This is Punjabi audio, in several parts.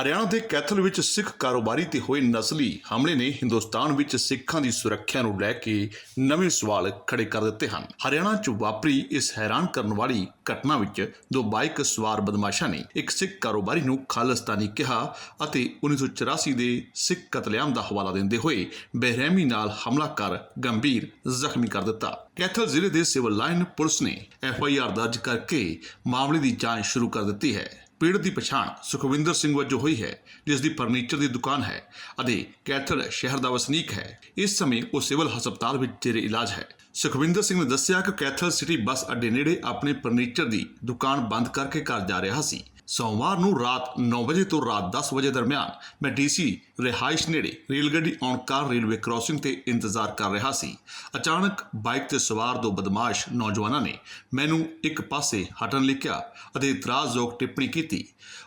ਹਰਿਆਣਾ ਦੇ ਕੈਥਲ ਵਿੱਚ ਸਿੱਖ ਕਾਰੋਬਾਰੀ ਤੇ ਹੋਏ ਨਸਲੀ ਹਮਲੇ ਨੇ ਹਿੰਦੁਸਤਾਨ ਵਿੱਚ ਸਿੱਖਾਂ ਦੀ ਸੁਰੱਖਿਆ ਨੂੰ ਲੈ ਕੇ ਨਵੇਂ ਸਵਾਲ ਖੜੇ ਕਰ ਦਿੱਤੇ ਹਨ। ਹਰਿਆਣਾ 'ਚ ਵਾਪਰੀ ਇਸ ਹੈਰਾਨ ਕਰਨ ਵਾਲੀ ਘਟਨਾ ਵਿੱਚ ਦੋ ਬਾਈਕ ਸਵਾਰ ਬਦਮਾਸ਼ਾਂ ਨੇ ਇੱਕ ਸਿੱਖ ਕਾਰੋਬਾਰੀ ਨੂੰ ਖਾਲਿਸਤਾਨੀ ਕਿਹਾ ਅਤੇ 1984 ਦੇ ਸਿੱਖ ਕਤਲੇਆਮ ਦਾ ਹਵਾਲਾ ਦਿੰਦੇ ਹੋਏ ਬੇਰਹਿਮੀ ਨਾਲ ਹਮਲਾ ਕਰ ਗੰਭੀਰ ਜ਼ਖਮੀ ਕਰ ਦਿੱਤਾ। ਕੈਥਲ ਜ਼ਿਲ੍ਹੇ ਦੇ ਸਿਵਲ ਲਾਈਨ ਪੁਲਿਸ ਨੇ ਐਫ ਆਈ ਆਰ ਦਰਜ ਕਰਕੇ ਮਾਮਲੇ ਦੀ ਜਾਂਚ ਸ਼ੁਰੂ ਕਰ ਦਿੱਤੀ ਹੈ। ਪੀੜਤ ਦੀ ਪਛਾਣ ਸੁਖਵਿੰਦਰ ਸਿੰਘ ਵਜੋਂ ਹੋਈ ਹੈ, ਜਿਸ ਦੀ ਫਰਨੀਚਰ ਦੀ ਦੁਕਾਨ ਹੈ ਅਤੇ ਕੈਥਲ ਸ਼ਹਿਰ ਦਾ ਵਸਨੀਕ ਹੈ। ਇਸ ਸਮੇਂ ਉਹ ਸਿਵਲ ਹਸਪਤਾਲ ਵਿੱਚ ਜੇਰੇ ਇਲਾਜ ਹੈ। ਸੁਖਵਿੰਦਰ ਸਿੰਘ ਨੇ ਦੱਸਿਆ ਕਿ ਕੈਥਲ ਸਿਟੀ ਬੱਸ ਅੱਡੇ ਨੇੜੇ ਆਪਣੇ ਫਰਨੀਚਰ ਦੀ ਦੁਕਾਨ ਬੰਦ ਕਰਕੇ ਘਰ ਜਾ ਰਿਹਾ ਸੀ। ਸੋਮਵਾਰ ਨੂੰ ਰਾਤ 9 ਵਜੇ ਤੋਂ ਰਾਤ 10 ਵਜੇ ਦਰਮਿਆਨ ਮੈਂ ਡੀਸੀ ਰਿਹਾਇਸ਼ ਨੇੜੇ ਰੇਲ ਗੱਡੀ ਆਉਣ ਕਾਰ ਰੇਲਵੇ ਕ੍ਰਾਸਿੰਗ ਤੇ ਇੰਤਜ਼ਾਰ ਕਰ ਰਿਹਾ ਸੀ। ਅਚਾਨਕ ਬਾਈਕ ਤੇ ਸਵਾਰ ਦੋ ਬਦਮਾਸ਼ ਨੌਜਵਾਨਾਂ ਨੇ ਮੈਨੂੰ ਇੱਕ ਪਾਸੇ ਹਟਣ ਲਈ ਕਿਹਾ ਅਤੇ ਇਤਰਾਜ਼ਯੋਗ ਟਿੱਪਣੀ ਕੀਤੀ।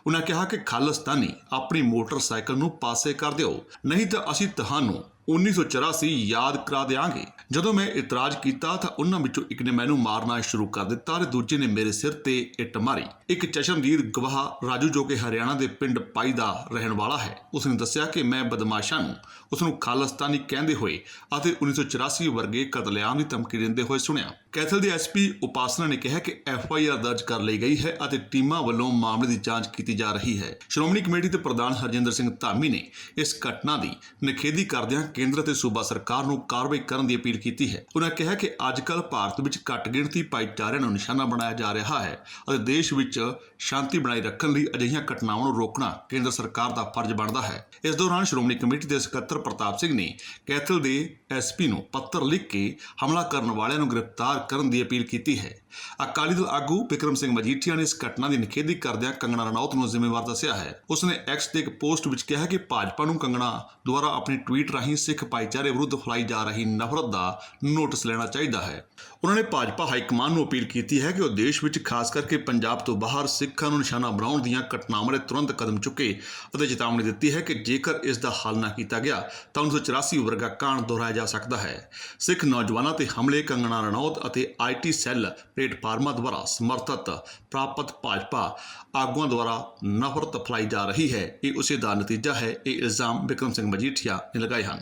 ਉਹਨਾਂ ਕਿਹਾ ਕਿ ਖਾਲਿਸਤਾਨੀ ਆਪਣੀ ਮੋਟਰਸਾਈਕਲ ਨੂੰ ਪਾਸੇ ਕਰ ਦਿਓ, ਨਹੀਂ ਤਾਂ ਅਸੀਂ ਤੁਹਾਨੂੰ 1984 ਯਾਦ ਕਰਾ ਦੇਾਂਗੇ ਜਦੋਂ ਮੈਂ ਇਤਰਾਜ਼ ਕੀਤਾ ਤਾਂ ਉਹਨਾਂ ਵਿੱਚੋਂ ਇੱਕ ਨੇ ਮੈਨੂੰ ਮਾਰਨਾ ਸ਼ੁਰੂ ਕਰ ਦਿੱਤਾ ਤੇ ਦੂਜੇ ਨੇ ਮੇਰੇ ਸਿਰ ਤੇ ਇੱਟ ਮਾਰੀ। ਇੱਕ ਚਸ਼ਮਦੀਦ ਗਵਾਹ ਰਾਜੂ ਜੋ ਕਿ ਹਰਿਆਣਾ ਦੇ ਪਿੰਡ ਪਾਈ ਦਾ ਰਹਿਣ ਵਾਲਾ ਹੈ, ਉਸਨੇ ਦੱਸਿਆ ਕਿ ਮੈਂ ਬਦਮਾਸ਼ਾਂ ਨੂੰ ਉਸ ਨੂੰ ਖਾਲਿਸਤਾਨੀ ਕਹਿੰਦੇ ਹੋਏ ਅਤੇ 1984 ਵਰਗੇ ਕਤਲੇਆਮ ਦੀ ਧਮਕੀ ਦਿੰਦੇ ਹੋਏ ਸੁਣਿਆ। ਕੈਥਲ ਦੇ ਐਸਪੀ ਉਪਾਸਨਾ ਨੇ ਕਿਹਾ ਕਿ ਐਫ ਆਈ ਆਰ ਦਰਜ ਕਰ ਲਈ ਗਈ ਹੈ ਅਤੇ ਟੀਮਾਂ ਵੱਲੋਂ ਮਾਮਲੇ ਦੀ ਜਾਂਚ ਕੀਤੀ ਜਾ ਰਹੀ ਹੈ। ਸ਼੍ਰੋਮਣੀ ਕਮੇਟੀ ਦੇ ਪ੍ਰਧਾਨ ਹਰਜਿੰਦਰ ਸਿੰਘ ਧਾਮੀ ਨੇ ਇਸ ਘਟਨਾ ਦੀ ਨਿਖੇਧੀ ਕਰਦਿਆਂ ਕੇਂਦਰ ਅਤੇ ਸੂਬਾ ਸਰਕਾਰ ਨੂੰ ਕਾਰਵਾਈ ਕਰਨ ਦੀ ਅਪੀਲ ਕੀਤੀ ਹੈ। ਉਹਨਾਂ ਕਿਹਾ ਕਿ ਅੱਜਕੱਲ ਭਾਰਤ ਵਿੱਚ ਘੱਟ ਗਿਣਤੀ ਭਾਈਚਾਰਿਆਂ ਨੂੰ ਨਿਸ਼ਾਨਾ ਬਣਾਇਆ ਜਾ ਰਿਹਾ ਹੈ ਅਤੇ ਦੇਸ਼ ਵਿੱਚ ਸ਼ਾਂਤੀ ਬਣਾਈ ਰੱਖਣ ਲਈ ਅਜਿਹੀਆਂ ਘਟਨਾਵਾਂ ਨੂੰ ਰੋਕਣਾ ਕੇਂਦਰ ਸਰਕਾਰ ਦਾ ਫਰਜ਼ ਬਣਦਾ ਹੈ। ਇਸ ਦੌਰਾਨ ਸ਼੍ਰੋਮਣੀ ਕਮੇਟੀ ਦੇ ਸਕੱਤਰ ਪ੍ਰਤਾਪ ਸਿੰਘ ਨੇ ਕੈਥਲ ਦੇ ਐਸਪੀ ਨੂੰ ਪੱਤਰ ਲਿਖ ਕੇ ਹਮਲਾ ਕਰਨ ਵਾਲਿਆਂ ਨੂੰ ਗ੍ਰਿਫਤਾਰ ਕਰਨ ਦੀ ਅਪੀਲ ਕੀਤੀ ਹੈ। ਅਕਾਲੀ ਦਲ ਆਗੂ ਵਿਕਰਮ ਸਿੰਘ ਮਜੀਠੀਆ ਨੇ ਇਸ ਘਟਨਾ ਦੀ ਨਿਖੇਧੀ ਕਰਦਿਆਂ ਕੰਗਣਾ ਰਣੌਤ ਨੂੰ ਜ਼ਿੰਮੇਵਾਰ ਦੱਸਿਆ ਹੈ। ਉਸਨੇ ਐਕਸ ਤੇ ਇੱਕ ਪੋਸਟ ਵਿੱਚ ਕਿਹਾ ਕਿ ਭਾਜਪਾ ਨੂੰ ਕੰਗਣਾ ਦੁਆਰਾ ਆਪਣੀ ਟਵੀਟ ਰਾਹੀਂ ਸਿੱਖ ਭਾਈਚਾਰੇ ਵਿਰੁੱਧ ਫੈਲਾਈ ਜਾ ਰਹੀ ਨਫ਼ਰਤ ਦਾ ਨੋਟਿਸ ਲੈਣਾ ਚਾਹੀਦਾ ਹੈ। ਉਹਨਾਂ ਨੇ ਭਾਜਪਾ ਹਾਈਕਮਾਨ ਨੂੰ ਅਪੀਲ ਕੀਤੀ ਹੈ ਕਿ ਉਹ ਦੇਸ਼ ਵਿੱਚ ਖਾਸ ਕਰਕੇ ਪੰਜਾਬ ਤੋਂ ਬਾਹਰ ਸਿੱਖਾਂ ਨੂੰ ਨਿਸ਼ਾਨਾ ਬਣਾਉਣ ਦੀਆਂ ਘਟਨਾਵਾਂ 'ਤੇ ਤੁਰੰਤ ਕਦਮ ਚੁੱਕੇ ਅਤੇ ਚੇਤਾਵਨੀ ਦਿੱਤੀ ਹੈ ਕਿ ਜੇਕਰ ਇਸ ਦਾ ਹੱਲ ਨਾ ਕੀਤਾ ਗਿਆ, ਤਾਂ 1984 ਵਰਗਾ ਕਾਂਡ ਦੁਹਰਾਇਆ ਜਾ ਸਕਦਾ ਹੈ। ਸਿੱਖ ਨੌਜਵਾਨਾਂ ਤੇ ਹਮਲੇ ਕੰਗਣਾ ਰਣੌਤ ਅਤੇ ਆਈਟੀ ਸੈੱਲ ਪਲੇਟਫਾਰਮਾਂ ਦੁਆਰਾ ਸਮਰਥਿਤ ਪ੍ਰਾਪਤ ਭਾਜਪਾ ਆਗੂਆਂ ਦੁਆਰਾ ਨਫ਼ਰਤ ਫੈਲਾਈ ਜਾ ਰਹੀ ਹੈ। ਇਹ ਉਸੇ ਦਾ ਨਤੀਜਾ ਹੈ। ਇਹ ਇਲਜ਼ਾਮ ਵਿਕਰਮ ਸਿੰਘ ਮਜੀਠੀਆ ਨੇ ਲਗਾਏ ਹਨ।